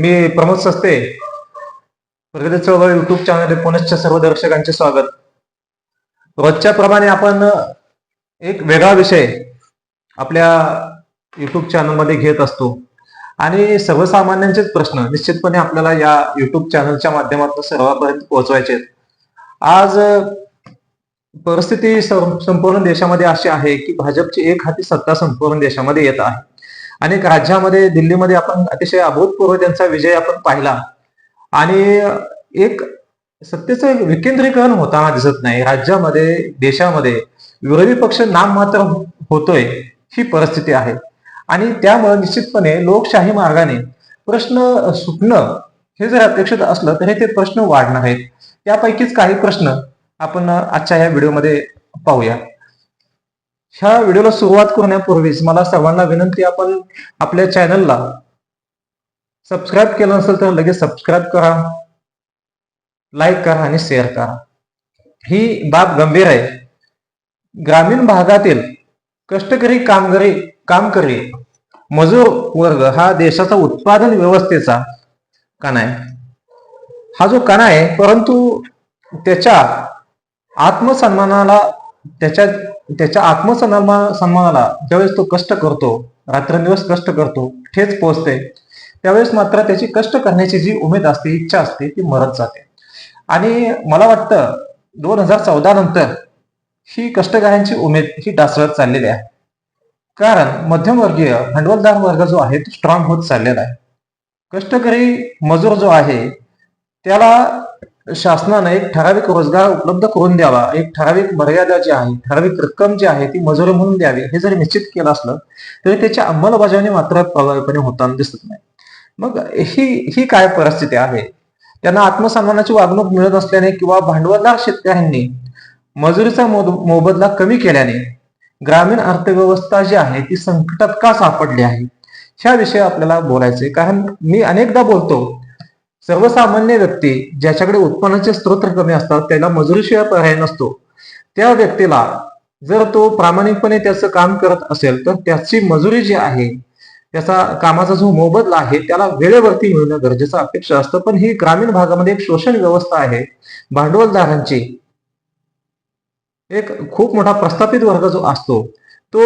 मी प्रमोद सस्ते प्रगती चळवळ युट्यूब चॅनल पुनश्च सर्व दर्शकांचे स्वागत. रोजच्या प्रमाणे आपण एक वेगळा विषय आपल्या युट्यूब चॅनलमध्ये घेत असतो. आणि सर्वसामान्यांचेच प्रश्न निश्चितपणे आपल्याला या युट्यूब चॅनलच्या माध्यमातून सर्वांपर्यंत पोहोचवायचे आज परिस्थिती संपूर्ण देशामध्ये अशी आहे की भाजपची एक हाती सत्ता संपूर्ण देशामध्ये येत आहे. अनेक राज्यामध्ये दिल्लीमध्ये आपण अतिशय अभूतपूर्व त्यांचा विजय आपण पाहिला. आणि एक सत्तेचं एक विकेंद्रीकरण होताना दिसत नाही. राज्यामध्ये देशामध्ये विरोधी पक्ष नाम मात्र होतोय ही परिस्थिती आहे. आणि त्यामुळे निश्चितपणे लोकशाही मार्गाने प्रश्न सुटणं हे जर अपेक्षित असलं तरी ते प्रश्न वाढणार आहेत. त्यापैकीच काही प्रश्न आपण आजच्या या व्हिडिओमध्ये पाहूया. ह्या व्हिडिओला सुरुवात करण्यापूर्वीच मला सर्वांना विनंती आपण आपल्या चॅनलला सबस्क्राईब केलं नसेल तर लगेच सबस्क्राईब करा लाईक करा आणि शेअर करा. ही बाब गंभीर आहे. ग्रामीण भागातील कष्टकरी कामगारी कामकरी मजूर वर्ग हा देशाचा उत्पादन व्यवस्थेचा कणा आहे. हा जो कणा आहे परंतु त्याच्या आत्मसन्मानाला त्याच्या त्याच्या आत्मसन्मान सन्मानाला ज्यावेळेस तो कष्ट करतो रात्रंदिवस कष्ट करतो ठेच पोचते त्यावेळेस मात्र त्याची कष्ट करण्याची जी उमेद असते इच्छा असते ती मरत जाते. आणि मला वाटतं दोन हजार चौदा नंतर ही कष्टकऱ्यांची उमेद ही डासळत चाललेली आहे. कारण मध्यमवर्गीय भांडवलदार वर्ग जो आहे तो स्ट्रॉंग होत चाललेला आहे. कष्टकरी मजूर जो आहे त्याला शासनाने एक ठराविक रोजगार उपलब्ध करून द्यावा एक ठराविक मर्यादा जी आहे ठराविक रक्कम जी आहे ती मजुरी म्हणून द्यावी हे जरी निश्चित केलं असलं तरी त्याची अंमलबजावणी मात्र प्रभावीपणे होताना दिसत नाही. मग ही ही काय परिस्थिती आहे? त्यांना आत्मसन्मानाची वागणूक मिळत असल्याने किंवा भांडवलदार शेतकऱ्यांनी मजुरीचा मोबदला कमी केल्याने ग्रामीण अर्थव्यवस्था जी आहे ती संकटात का सापडली आहे? ह्या विषयी आपल्याला बोलायचंय. कारण मी अनेकदा बोलतो सर्वसामान्य व्यक्ती ज्याच्याकडे उत्पन्नाचे स्रोत कमी असतात त्याला मजुरीशिवाय पर्याय नसतो. त्या व्यक्तीला जर तो प्रामाणिकपणे त्याचं काम करत असेल तर त्याची मजुरी जी आहे त्याचा कामाचा जो मोबदला आहे त्याला वेळेवरती मिळणं गरजेचं अपेक्षा असतं. पण ही ग्रामीण भागामध्ये एक शोषण व्यवस्था आहे. भांडवलदारांची एक खूप मोठा प्रस्थापित वर्ग जो असतो तो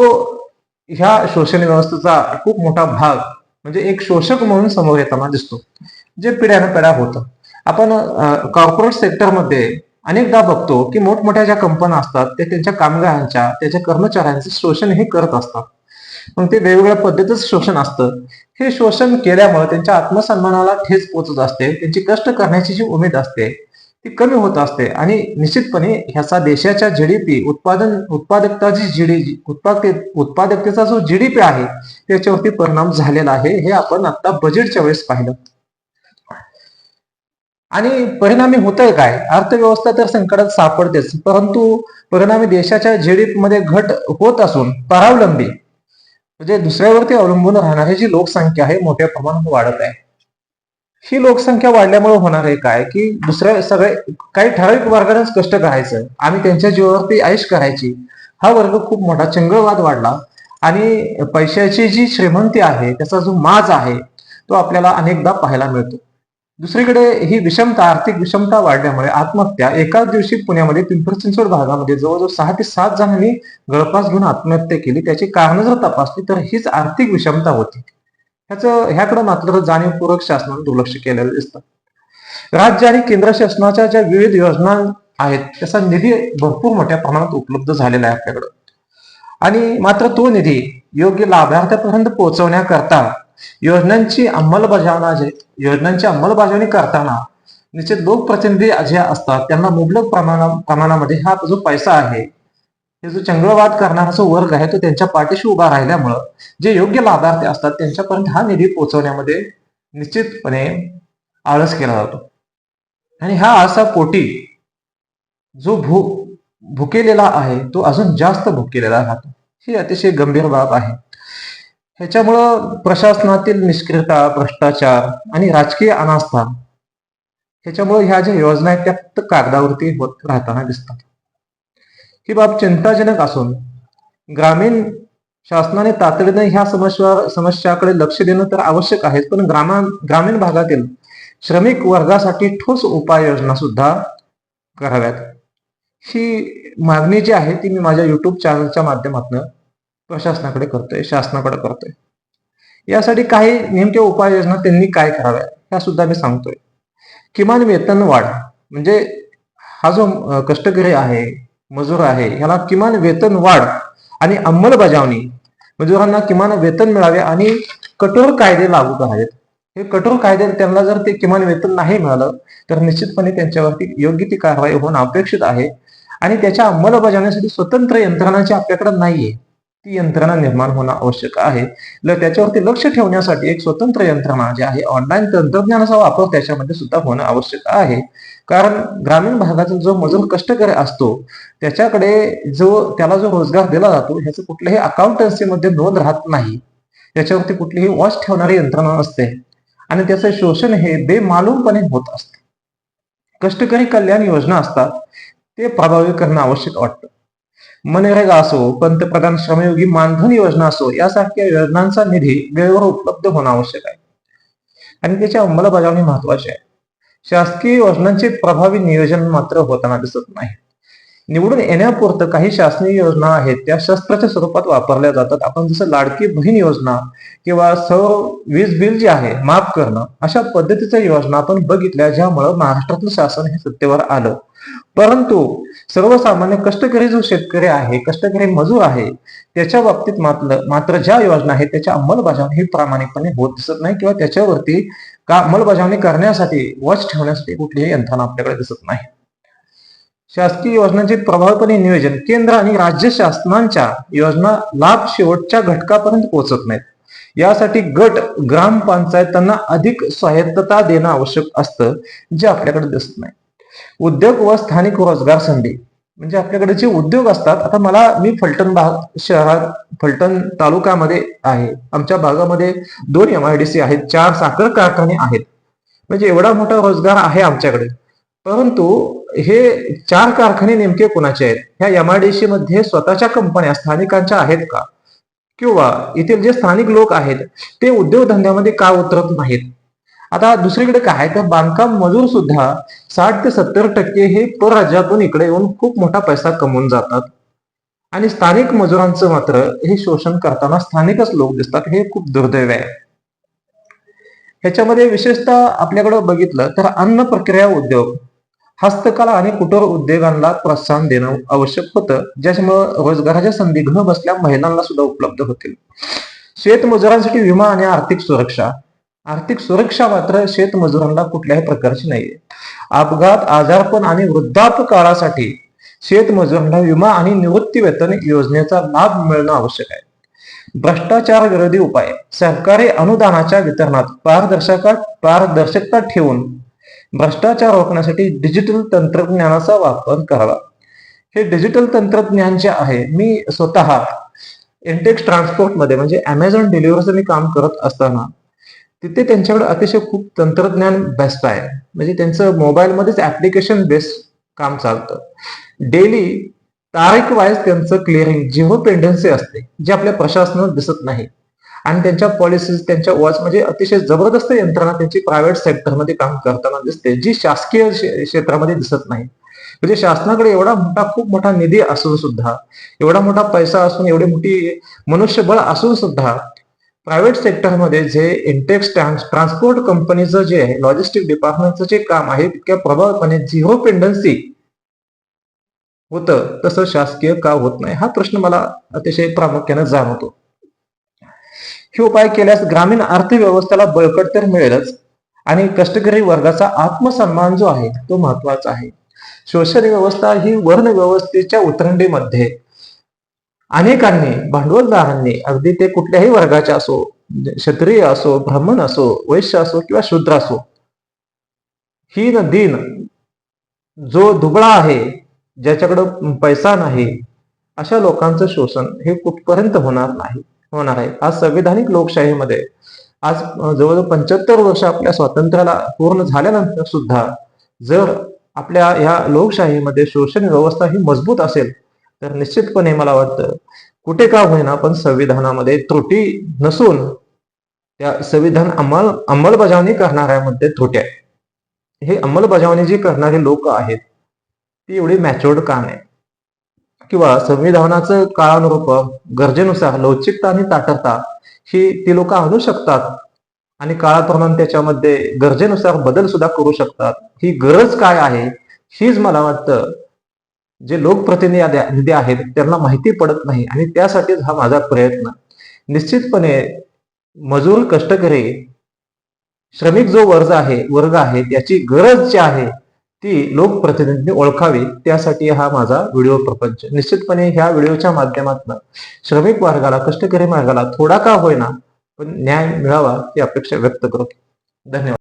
ह्या शोषण व्यवस्थेचा खूप मोठा भाग म्हणजे एक शोषक म्हणून समोर येताना दिसतो. जे पिढ्यानं पिढ्या होतं. आपण कॉर्पोरेट सेक्टरमध्ये अनेकदा बघतो की मोठमोठ्या ज्या कंपन्या असतात ते त्यांच्या कामगारांच्या त्याच्या कर्मचाऱ्यांचे शोषण हे करत असतात. मग ते वेगवेगळ्या पद्धतीचं शोषण असतं. हे शोषण केल्यामुळे त्यांच्या आत्मसन्मानाला ठेच पोचत असते. त्यांची कष्ट करण्याची जी उमेद असते ती कमी होत असते. आणि निश्चितपणे ह्याचा देशाच्या जीडीपी उत्पादन उत्पादकता जी जीडी उत्पादक उत्पादकतेचा जो जीडीपी आहे त्याच्यावरती परिणाम झालेला आहे. हे आपण आता बजेटच्या वेळेस पाहिलं. आणि परिणामी होतंय काय? अर्थव्यवस्था तर संकटात सापडतेच परंतु परिणामी देशाच्या जीडीपी मध्ये घट होत असून परावलंबी म्हणजे दुसऱ्यावरती अवलंबून राहणारी जी लोकसंख्या आहे मोठ्या प्रमाणात वाढत आहे. ही लोकसंख्या वाढल्यामुळे होणार आहे काय? की दुसऱ्या सगळे काही ठराविक वर्गानेच कष्ट करायचं आम्ही त्यांच्या जीवावरती आयुष करायची. हा वर्ग खूप मोठा चंगळवाद वाढला आणि पैशाची जी श्रीमंती आहे त्याचा जो माज आहे तो आपल्याला अनेकदा पाहायला मिळतो. दुसरीकडे ही विषमता आर्थिक विषमता वाढल्यामुळे आत्महत्या एकाच दिवशी पुण्यामध्ये पिंपरी चिंचवड भागामध्ये जवळजवळ सहा ते सात जणांनी गळफास घेऊन आत्महत्या केली. त्याची कारण जर तपासली तर हीच आर्थिक विषमता होती. ह्याचं ह्याकडे मात्र जाणीवपूर्वक शासनाने दुर्लक्ष केलेलं दिसतं. राज्य आणि केंद्र शासनाच्या ज्या विविध योजना आहेत त्याचा निधी भरपूर मोठ्या प्रमाणात उपलब्ध झालेला आहे आपल्याकडं. आणि मात्र तो निधी योग्य लाभार्थ्यापर्यंत पोहोचवण्याकरता योजनांची अंमलबजावणी योजनांची अंमलबजावणी करताना निश्चित लोकप्रतिनिधी जे असतात त्यांना मुबलक प्रमाणा प्रमाणामध्ये हा जो पैसा आहे हे जो चंगळवाद करणारा जो वर्ग आहे तो त्यांच्या पाठीशी उभा राहिल्यामुळं जे योग्य लाभार्थी असतात त्यांच्यापर्यंत हा निधी पोहोचवण्यामध्ये निश्चितपणे आळस केला जातो. आणि हा आळसा पोटी जो भू भुकेलेला आहे तो अजून जास्त भुकेलेला राहतो. ही अतिशय गंभीर बाब आहे. ह्याच्यामुळं प्रशासनातील निष्क्रियता भ्रष्टाचार आणि राजकीय अनास्था ह्याच्यामुळे ह्या ज्या योजना आहेत त्या फक्त कागदावरती होत राहताना दिसतात. ही बाब चिंताजनक असून ग्रामीण शासनाने तातडीने ह्या समस्या समस्याकडे लक्ष देणं तर आवश्यक आहे पण ग्रामा ग्रामीण भागातील श्रमिक वर्गासाठी ठोस उपाययोजना सुद्धा कराव्यात. ही मागणी जी आहे ती मी माझ्या युट्यूब चॅनलच्या माध्यमातून प्रशासनाकडे करतोय शासनाकडे करतोय. यासाठी काही नेमक्या उपाययोजना त्यांनी काय कराव्या ह्या सुद्धा मी सांगतोय. किमान वेतन वाढ म्हणजे हा जो कष्टकरी आहे मजूर आहे ह्याला किमान वेतन वाढ आणि अंमलबजावणी मजुरांना किमान वेतन मिळावे आणि कठोर कायदे लागू करावेत. हे कठोर कायदे त्यांना जर ते किमान वेतन नाही मिळालं तर निश्चितपणे त्यांच्यावरती योग्य ती कारवाई होणं अपेक्षित आहे. आणि त्याच्या अंमलबजावणीसाठी स्वतंत्र यंत्रणाची आपल्याकडे नाहीये. ती यंत्रणा निर्माण होणं आवश्यक आहे. त्याच्यावरती लक्ष ठेवण्यासाठी एक स्वतंत्र यंत्रणा जी आहे ऑनलाईन तंत्रज्ञानाचा वापर त्याच्यामध्ये सुद्धा होणं आवश्यक आहे. कारण ग्रामीण भागाचा जो मजूर कष्टकरी असतो त्याच्याकडे जो त्याला जो रोजगार दिला जातो ह्याचं कुठल्याही अकाउंटन्सीमध्ये नोंद राहत नाही. त्याच्यावरती कुठलीही वॉच ठेवणारी यंत्रणा नसते. आणि त्याचं शोषण हे बेमालूमपणे होत असते. कष्टकरी कल्याण योजना असतात ते प्रभावी करणं आवश्यक वाटतं. मनरेगा असो पंतप्रधान श्रमयोगी मानधन योजना असो यासारख्या योजनांचा निधी वेळेवर उपलब्ध होणं आवश्यक आहे. आणि त्याची अंमलबजावणी महत्वाची आहे. शासकीय योजनांचे प्रभावी नियोजन मात्र होताना दिसत नाही. निवडून येण्यापुरतं काही शासनीय योजना आहेत त्या शस्त्राच्या स्वरूपात वापरल्या जातात. आपण जसं लाडकी बहीण योजना किंवा सौर वीज बिल जे आहे माफ करणं अशा पद्धतीच्या योजना आपण बघितल्या ज्यामुळं महाराष्ट्रातलं शासन हे सत्तेवर आलं. परंतु सर्वसामान्य कष्टकरी जो शेतकरी आहे कष्टकरी मजूर आहे त्याच्या बाबतीत मात्र मात्र ज्या योजना आहेत त्याच्या अंमलबजावणी ही प्रामाणिकपणे होत दिसत नाही किंवा त्याच्यावरती का अंमलबजावणी करण्यासाठी वच ठेवण्यासाठी कुठलीही यंत्रणा आपल्याकडे दिसत नाही. शासकीय योजनांचे प्रभावीपणे नियोजन केंद्र आणि राज्य शासनांच्या योजना लाभ शेवटच्या घटकापर्यंत पोहोचत नाहीत. यासाठी गट ग्रामपंचायतांना अधिक स्वायत्तता देणं आवश्यक असतं जे आपल्याकडे दिसत नाही. उद्योग व स्थानिक रोजगार संधी. म्हणजे आपल्याकडे जे उद्योग असतात आता मला मी फलटण भाग शहरात फलटण तालुक्यामध्ये आहे. आमच्या भागामध्ये दोन एम आय डी सी आहेत चार साखर कारखाने आहेत. म्हणजे एवढा मोठा रोजगार आहे आमच्याकडे. परंतु हे चार कारखाने नेमके कोणाचे आहेत? ह्या एम आय डी सी मध्ये स्वतःच्या कंपन्या स्थानिकांच्या आहेत का? किंवा येथील जे स्थानिक लोक आहेत ते उद्योगधंद्यामध्ये का उतरत नाहीत? आता दुसरीकडे काय आहे, तर बांधकाम मजूर सुद्धा साठ ते सत्तर टक्के हे परराज्यातून इकडे येऊन खूप मोठा पैसा कमवून जातात. आणि स्थानिक मजुरांचं मात्र हे शोषण करताना स्थानिकच लोक दिसतात. हे खूप दुर्दैव आहे. ह्याच्यामध्ये विशेषतः आपल्याकडे बघितलं तर अन्न प्रक्रिया उद्योग हस्तकला आणि कुटीर उद्योगांना प्रोत्साहन देणं आवश्यक होतं. ज्याच्यामुळे रोजगाराच्या संधी घर बसल्या महिलांना सुद्धा उपलब्ध होतील. शेतमजुरांसाठी विमा आणि आर्थिक सुरक्षा आर्थिक सुरक्षा मात्र शेतमजुरांना कुठल्याही प्रकारची नाहीये. अपघात आजारपण आणि वृद्धाप काळासाठी शेतमजुरांना विमा आणि निवृत्ती वेतन योजनेचा लाभ मिळणं आवश्यक आहे. भ्रष्टाचार विरोधी उपाय. सरकारी अनुदानाच्या वितरणात पारदर्शका पारदर्शकता ठेवून भ्रष्टाचार रोखण्यासाठी डिजिटल तंत्रज्ञानाचा वापर करावा. हे डिजिटल तंत्रज्ञान जे आहे मी स्वतः इंटेक्स ट्रान्सपोर्टमध्ये म्हणजे अमेझॉन डिलिव्हरीचं मी काम करत असताना तिथे त्यांच्याकडे अतिशय खूप तंत्रज्ञान बेस्ट आहे. म्हणजे त्यांचं मोबाईलमध्येच ऍप्लिकेशन बेस्ड काम चालतं. डेली तारीख वाईज त्यांचं क्लिअरिंग जिओ पेंडन्सी असते जे आपल्या प्रशासनात दिसत नाही. आणि त्यांच्या पॉलिसीज त्यांच्या वॉच म्हणजे अतिशय जबरदस्त यंत्रणा त्यांची प्रायव्हेट सेक्टरमध्ये काम करताना दिसते जी शासकीय क्षेत्रामध्ये दिसत नाही. म्हणजे शासनाकडे एवढा मोठा खूप मोठा निधी असून सुद्धा एवढा मोठा पैसा असून एवढी मोठी मनुष्यबळ असून सुद्धा प्रायव्हेट सेक्टरमध्ये जे इंटेक्स ट्रान्सपोर्ट कंपनीचं जे आहे लॉजिस्टिक डिपार्टमेंटचं जे काम आहे तितक्या प्रभावीपणे झिरो पेंडन्सी होतं तसं शासकीय का होत नाही? हा प्रश्न मला अतिशय प्रामुख्याने जाणवतो. हे उपाय केल्यास ग्रामीण अर्थव्यवस्थेला बळकट तर मिळेलच आणि कष्टकरी वर्गाचा आत्मसन्मान जो आहे तो महत्त्वाचा आहे. शोषण व्यवस्था ही वर्ण व्यवस्थेच्या उतरंडीमध्ये अनेकांनी भांडवलदारांनी अगदी ते कुठल्याही वर्गाचे असो क्षत्रिय असो ब्राह्मण असो वैश्य असो किंवा शूद्र असो हीन दिन जो दुबळा आहे ज्याच्याकडं पैसा नाही अशा लोकांचं शोषण हे कुठपर्यंत होणार नाही होणार आहे. आज संविधानिक लोकशाहीमध्ये आज जवळजवळ पंच्याहत्तर वर्ष आपल्या स्वातंत्र्याला पूर्ण झाल्यानंतर सुद्धा जर आपल्या ह्या लोकशाहीमध्ये शोषण व्यवस्था ही मजबूत असेल तर निश्चितपणे मला वाटतं कुठे का होईना पण संविधानामध्ये त्रुटी नसून त्या संविधान अंमल अंमलबजावणी करणाऱ्यामध्ये त्रुटी आहे. हे अंमलबजावणी जी करणारे लोक आहेत ती एवढी मॅच्युअर्ड का नाही? किंवा संविधानाचं काळानुरूप गरजेनुसार लवचिकता आणि ताटरता ही ती लोक आणू शकतात आणि काळाप्रमाणे त्याच्यामध्ये गरजेनुसार बदल सुद्धा करू शकतात. ही गरज काय आहे हीच मला वाटतं जे लोकप्रतिनिधी आहेत त्यांना माहिती पडत नाही आणि त्यासाठीच हा माझा प्रयत्न. निश्चितपणे मजूर कष्टकरी श्रमिक जो वर्ग आहे वर्ग आहे त्याची गरज जी आहे ती लोकप्रतिनिधींनी ओळखावी. त्यासाठी हा माझा व्हिडिओ प्रपंच. निश्चितपणे ह्या व्हिडिओच्या माध्यमातून श्रमिक वर्गाला कष्टकरी वर्गाला थोडा का होईना पण न्याय मिळावा ही अपेक्षा व्यक्त करतो. धन्यवाद.